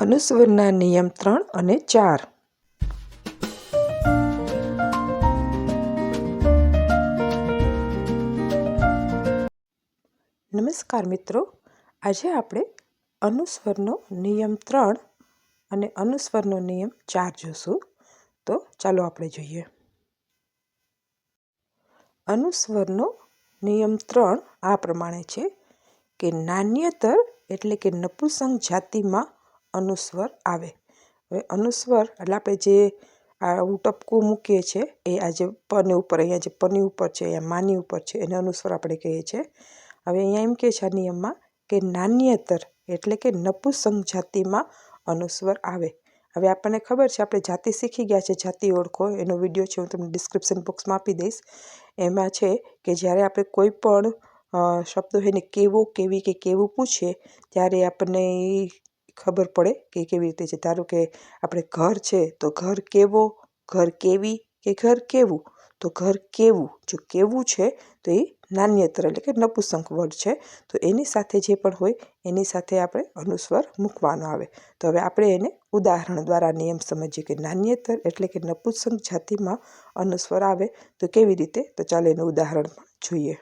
અનુસ્વરના નિયમ ત્રણ અને ચાર. નમસ્કાર મિત્રો, આજે આપણે અનુસ્વરનો નિયમ ત્રણ અને અનુસ્વરનો નિયમ ચાર જોશું. તો ચાલો આપણે જોઈએ. અનુસ્વરનો નિયમ ત્રણ આ પ્રમાણે છે કે નાન્યતર એટલે કે નપુસંગ જાતિમાં અનુસ્વર આવે. હવે અનુસ્વર એટલે આપણે જે આવું ટપકું મૂકીએ છીએ એ આજે પની ઉપર, અહીંયા જે પની ઉપર છે, અહીંયા માની ઉપર છે, એને અનુસ્વર આપણે કહીએ છીએ હવે અહીંયા એમ કહે છે આ નિયમમાં કે નાન્યતર એટલે કે નપુસંગ જાતિમાં અનુસ્વર આવે. હવે આપણને ખબર છે, આપણે જાતિ શીખી ગયા છે, જાતિ ઓળખો, એનો વીડિયો છે, હું તમને ડિસ્ક્રિપ્શન બોક્સમાં આપી દઈશ. એમાં છે કે જ્યારે આપણે કોઈ પણ શબ્દો એને કેવો, કેવી કે કેવું પૂછીએ, ત્યારે આપણને ખબર પડે કે કેવી રીતે છે. ધારો કે આપણે ઘર છે, તો ઘર કેવો? ઘર કેવી કે ઘર કેવું? તો ઘર કેવું? જો કેવું છે, તો એ નાન્યત્ર એટલે કે નપુસંક વર્ડ છે. તો એની સાથે જે પણ હોય, એની સાથે આપણે અનુસ્વર મૂકવાનો આવે. તો હવે આપણે એને ઉદાહરણ દ્વારા નિયમ સમજીએ કે નાન્યતર એટલે કે નપુસંક જાતિમાં અનુસ્વર આવે, તો કેવી રીતે? તો ચાલો એનું ઉદાહરણ પણ જોઈએ.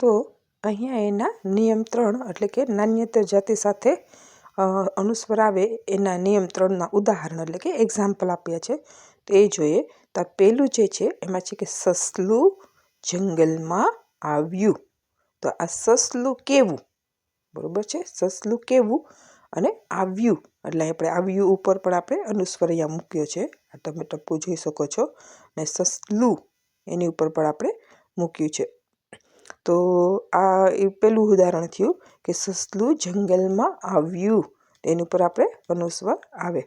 તો અહીંયા એના નિયમ ત્રણ એટલે કે નાન્યતર જાતિ સાથે અનુસ્વર આવે એના નિયમ ત્રણના ઉદાહરણ એટલે કે એક્ઝામ્પલ આપ્યા છે. તો એ જોઈએ તો પહેલું જે છે, એમાં છે કે સસલું જંગલમાં આવ્યું. તો આ સસલું કેવું? બરાબર છે? સસલું કેવું અને આવ્યું. એટલે આપણે આવ્યું ઉપર પણ આપણે અનુસ્વર અહીંયા મૂક્યો છે. આ તમે ટપ્પુ જોઈ શકો છો. ને સસલું એની ઉપર પણ આપણે મૂક્યું છે. તો આ એ પહેલું ઉદાહરણ થયું કે સસલું જંગલમાં આવ્યું. એની ઉપર આપણે અનુસ્વર આવે.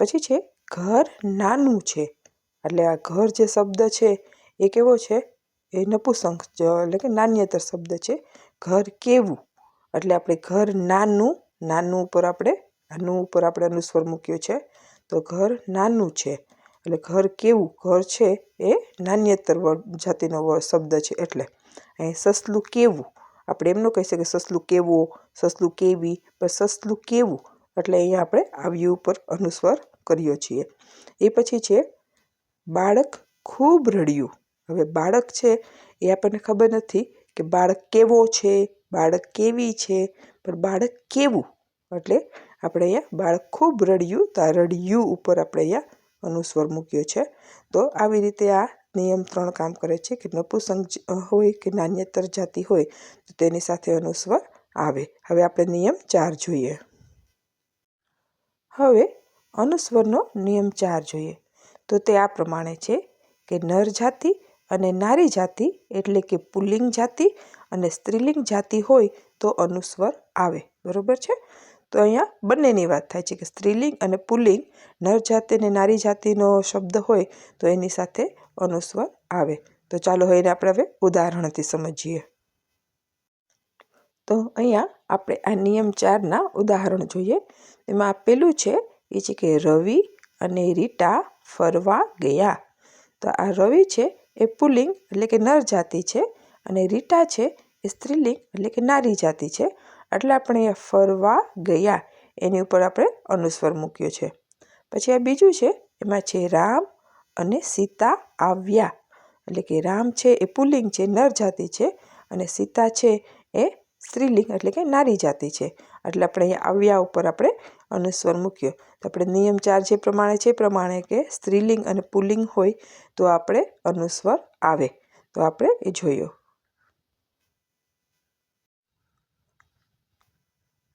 પછી છે, ઘર નાનું છે. એટલે આ ઘર જે શબ્દ છે એ કેવો છે? એ નપુસંક એટલે કે નાન્યતર શબ્દ છે. ઘર કેવું? એટલે આપણે ઘર નાનું નાનું ઉપર આપણે આનું ઉપર આપણે અનુસ્વર મૂક્યો છે. તો ઘર નાનું છે. એટલે ઘર કેવું? ઘર છે એ નાન્યતર જાતિનો શબ્દ છે એટલે. અહીં સસલું કેવું? આપણે એમ ન કહી શકીએ સસલું કેવો, સસલું કેવી, પણ સસલું કેવું? એટલે અહીંયા આપણે આવ્યું ઉપર અનુસ્વાર કર્યો છીએ. એ પછી છે, બાળક ખૂબ રડ્યું. હવે બાળક છે એ આપણને ખબર નથી કે બાળક કેવો છે, બાળક કેવી છે, પણ બાળક કેવું? એટલે આપણે અહીંયા બાળક ખૂબ રડ્યું તો આ રડ્યું ઉપર આપણે અહીંયા અનુસ્વર મૂક્યો છે. તો આવી રીતે આ નિયમ ત્રણ કામ કરે છે કે નપુસંગ હોય કે નાન્યતર જાતિ હોય, તો તેની સાથે અનુસ્વર આવે. હવે આપણે નિયમ ચાર જોઈએ. હવે અનુસ્વરનો નિયમ ચાર જોઈએ. તો તે આ પ્રમાણે છે કે નર જાતિ અને નારી જાતિ એટલે કે પુલ્લિંગ જાતિ અને સ્ત્રીલિંગ જાતિ હોય તો અનુસ્વર આવે. બરાબર છે? તો અહીંયા બંનેની વાત થાય છે કે સ્ત્રીલિંગ અને પુલ્લિંગ નર જાતિ અને નારી જાતિનો શબ્દ હોય તો એની સાથે અનુસ્વર આવે. તો ચાલો એને આપણે હવે ઉદાહરણથી સમજીએ. તો અહીંયા આપણે આ નિયમ ચારના ઉદાહરણ જોઈએ. એમાં આપેલું છે એ છે કે રવિ અને રીટા ફરવા ગયા. તો આ રવિ છે એ પુલ્લિંગ એટલે કે નર જાતિ છે અને રીટા છે એ સ્ત્રીલિંગ એટલે કે નારી જાતિ છે. એટલે આપણે ફરવા ગયા. એની ઉપર આપણે અનુસ્વર મૂક્યો છે. પછી આ બીજું છે, એમાં છે રામ અને સીતા આવ્યા. એટલે કે રામ છે એ પુલ્લિંગ છે, નર જાતિ છે અને સીતા છે એ સ્ત્રીલિંગ એટલે કે નારી જાતિ છે. એટલે આપણે અહીંયા આવ્યા ઉપર આપણે અનુસ્વર મૂક્યો. તો આપણે નિયમ ચાર જે પ્રમાણે છે પ્રમાણે કે સ્ત્રીલિંગ અને પુલ્લિંગ હોય તો આપણે અનુસ્વર આવે. તો આપણે એ જોયો.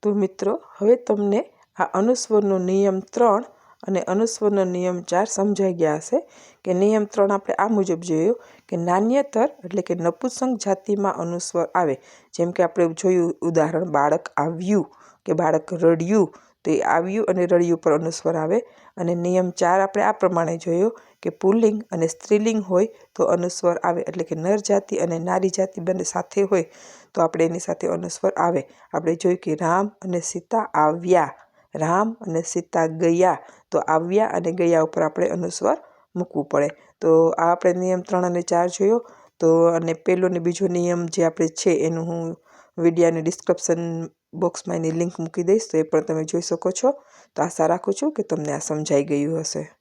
તો મિત્રો, હવે તમને આ અનુસ્વરનો નિયમ ત્રણ અને અનુસ્વરનો નિયમ ચાર સમજાઈ ગયા હશે કે નિયમ ત્રણ આપણે આ મુજબ જોયું કે નાન્યતર એટલે કે નપુસંગ જાતિમાં અનુસ્વર આવે. જેમ કે આપણે જોયું ઉદાહરણ બાળક આવ્યું કે બાળક રડ્યું તો આવ્યું અને રળિયું પર અનુસ્વર આવે. અને નિયમ ચાર આપણે આ પ્રમાણે જોયો કે પુલ્લિંગ અને સ્ત્રીલિંગ હોય તો અનુસ્વર આવે, એટલે કે નર જાતિ અને નારી જાતિ બંને સાથે હોય તો આપણે એની સાથે અનુસ્વર આવે. આપણે જોયું કે રામ અને સીતા આવ્યા. રામ અને સીતા ગયા. તો આવ્યા અને ગયા ઉપર આપણે અનુસ્વાર મૂકવું પડે. તો આ આપણે નિયમ ત્રણ અને ચાર જોયો. તો અને પહેલો ને બીજો નિયમ જે આપણે છે એનું હું વિડીયાની ડિસ્ક્રિપ્શન બોક્સમાં એની લિંક મૂકી દઈશ તો એ પણ તમે જોઈ શકો છો. તો આશા રાખું છું કે તમને આ સમજાઈ ગયું હશે.